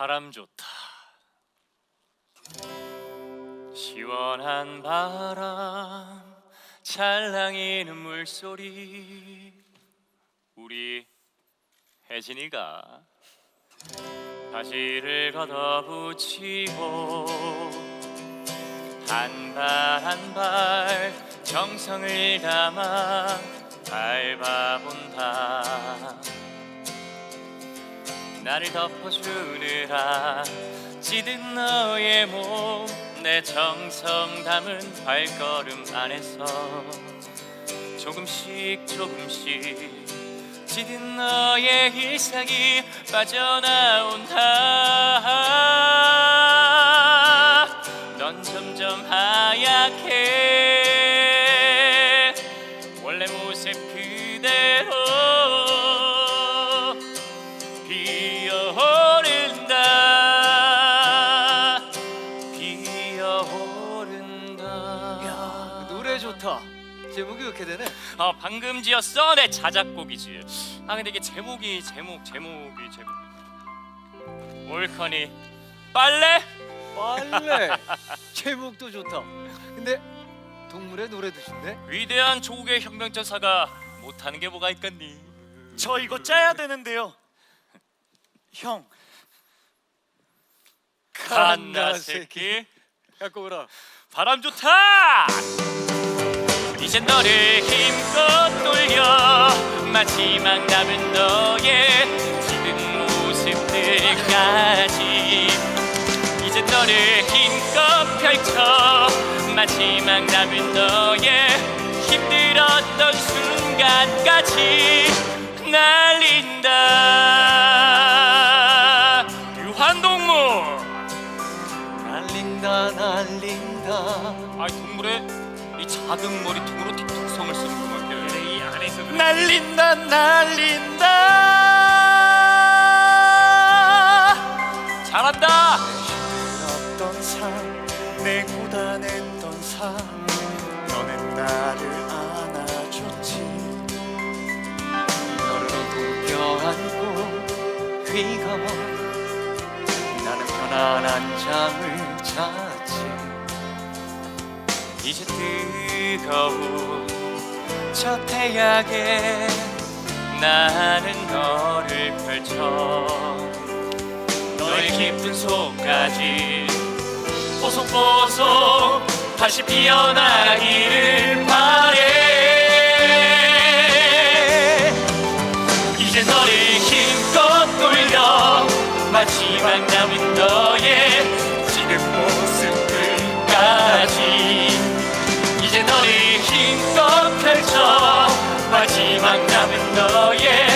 바람 좋다. 시원한 바람, 찰랑이는 물소리. 우리 혜진이가 바지를 걷어붙이고 한 발 한 발 정성을 담아 밟아본다. 나를 덮어주느라 찌든 너의 몸 내 정성 담은 발걸음 안에서 조금씩 조금씩 찌든 너의 일상이 빠져나온다. 넌 점점 하얗게 원래 모습 그대로 피어오른다 야 노래 좋다. 제목이 이렇게 되네. 아 방금 지었어 내 자작곡이지 아 근데 이게 제목이 제목 제목이 제목 올커니 빨래 빨래. 제목도 좋다. 근데 동물의 노래 드신데? 위대한 조국의 혁명전사가 못하는 게 뭐가 있겠니 저 이거 짜야 되는데요. 형, 칸나 새끼. 갖고 오라. 바람 좋다! 이제 너를 힘껏 돌려. 마지막 남은 너의 지든 모습들까지. 이제 너를 힘껏 펼쳐. 마지막 남은 너의 힘들었던 순간까지 날린다 날린다. 아 동물의 이 작은 머리통으로 특성을 쓰는구만 이 안에서 날린다 날린다. 잘한다 힘들었던 삶, 내 고단했던 삶, 너는 나를 안아줬지. 너를 동겨안고 귀가 나는 편안한 잠을 이제 뜨거운 저 태양에 나는 너를 펼쳐 너의 깊은 속까지 뽀송뽀송 다시 피어나기를 바래. 이제 너를 힘껏 돌려 마지막 남은 너의 남은 너의